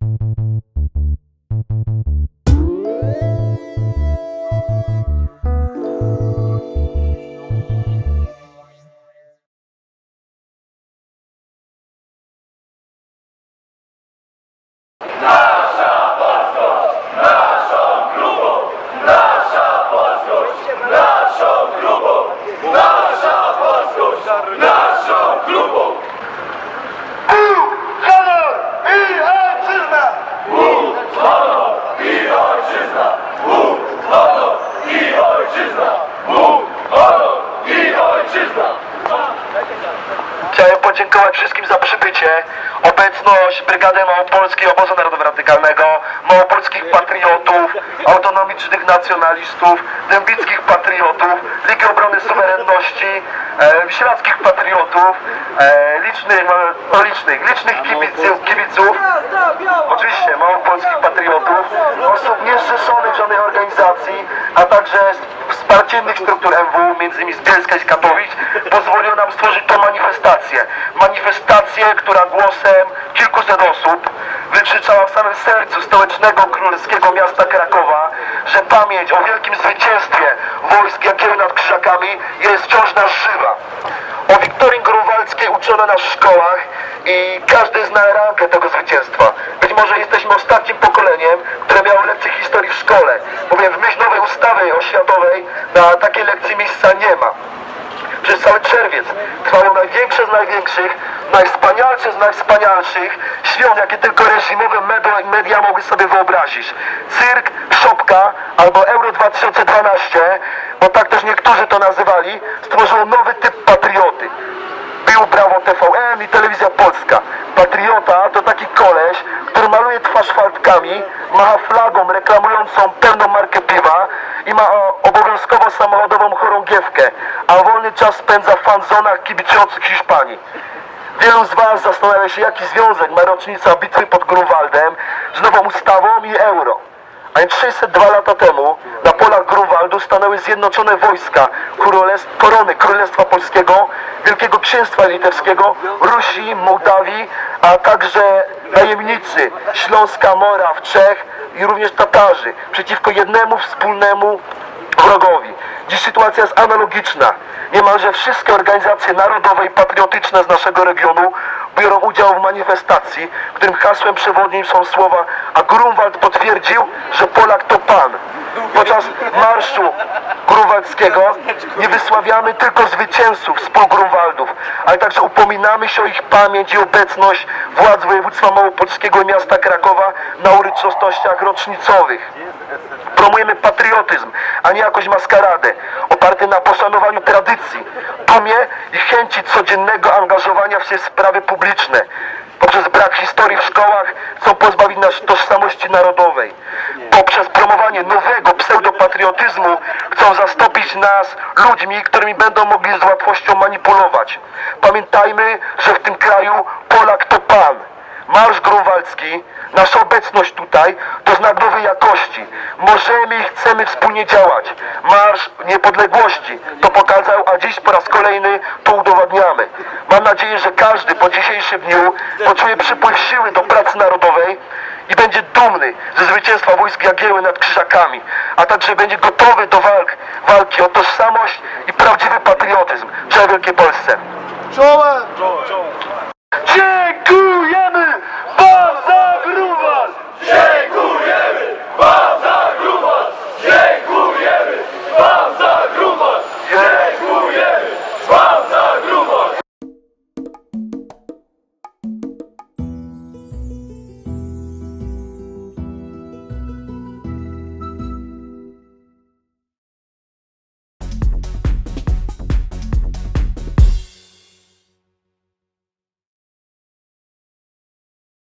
you podziękować wszystkim za przybycie, obecność Brygady Małopolskiej Obozu Narodowo-Radykalnego, Małopolskich Patriotów, Autonomicznych Nacjonalistów, Dębickich Patriotów, Ligi Obrony Suwerenności, e, Śląskich Patriotów, e, licznych, no, licznych, licznych kibiców, kibiców oczywiście małopolskich patriotów, osób niezrzeszonych w żadnej organizacji, a także wsparcie innych struktur MW, innymi z Bielska i z Katowic, pozwoliło nam stworzyć tą manifestację. Manifestację, która głosem kilkuset osób wykrzyczała w samym sercu stołecznego królewskiego miasta Krakowa, że pamięć o wielkim zwycięstwie wojsk Jagieły nad Krzyżakami jest wciąż nas żywa. O Wiktorii Grunwaldzkiej uczono nas w szkołach i każdy zna rangę tego zwycięstwa. Być może jesteśmy ostatnim pokoleniem, które miało lekcje historii w szkole, bowiem w myśl nowej ustawy oświatowej na takiej lekcji miejsca nie ma. Przez cały czerwiec trwało największe z największych, najwspanialsze z najwspanialszych świąt, jakie tylko reżimowe media, mogły sobie wyobrazić. Cyrk, szopka albo Euro 2012, bo tak też niektórzy to nazywali, stworzyło nowy typ patrioty. Był Brawo TVN i Telewizja Polska. Patriota to taki koleś, który maluje twarz farbkami, macha flagą reklamującą pełną markę piwa i ma o, obowiązkowo samochodową chorągiewkę, a wolny czas spędza w fanzonach kibicujących Hiszpanii. Wielu z Was zastanawia się, jaki związek ma rocznica bitwy pod Grunwaldem z nową ustawą i euro. A więc 602 lata temu na polach Grunwaldu stanęły zjednoczone wojska korony Królestwa Polskiego, Wielkiego Księstwa Litewskiego, Rusi, Mołdawii, a także najemnicy Śląska, Moraw, Czech i również Tatarzy przeciwko jednemu wspólnemu wrogowi. Dziś sytuacja jest analogiczna. Niemalże wszystkie organizacje narodowe i patriotyczne z naszego regionu biorą udział w manifestacji, którym hasłem przewodnim są słowa a Grunwald potwierdził, że Polak to Pan. Podczas marszu grunwaldzkiego nie wysławiamy tylko zwycięzców z Grunwaldów, ale także upominamy się o ich pamięć i obecność władz województwa małopolskiego i miasta Krakowa na uroczystościach rocznicowych. Promujemy patriotyzm, a nie jakąś maskaradę, oparty na poszanowaniu tradycji, dumie i chęci codziennego angażowania się w sprawy publiczne. Poprzez brak historii w szkołach chcą pozbawić nas tożsamości narodowej. Poprzez promowanie nowego pseudopatriotyzmu chcą zastąpić nas ludźmi, którymi będą mogli z łatwością manipulować. Pamiętajmy, że w tym kraju Polak to Pan. Marsz Grunwaldzki, nasza obecność tutaj to znak nowej jakości. Możemy i chcemy wspólnie działać. Marsz Niepodległości to pokazał, a dziś po raz kolejny to udowadniamy. Mam nadzieję, że każdy po dzisiejszym dniu poczuje przypływ siły do pracy narodowej i będzie dumny ze zwycięstwa wojsk Jagieły nad Krzyżakami, a także będzie gotowy do walk, walki o tożsamość i prawdziwy patriotyzm. Cześć Wielkiej Polsce! Czołem!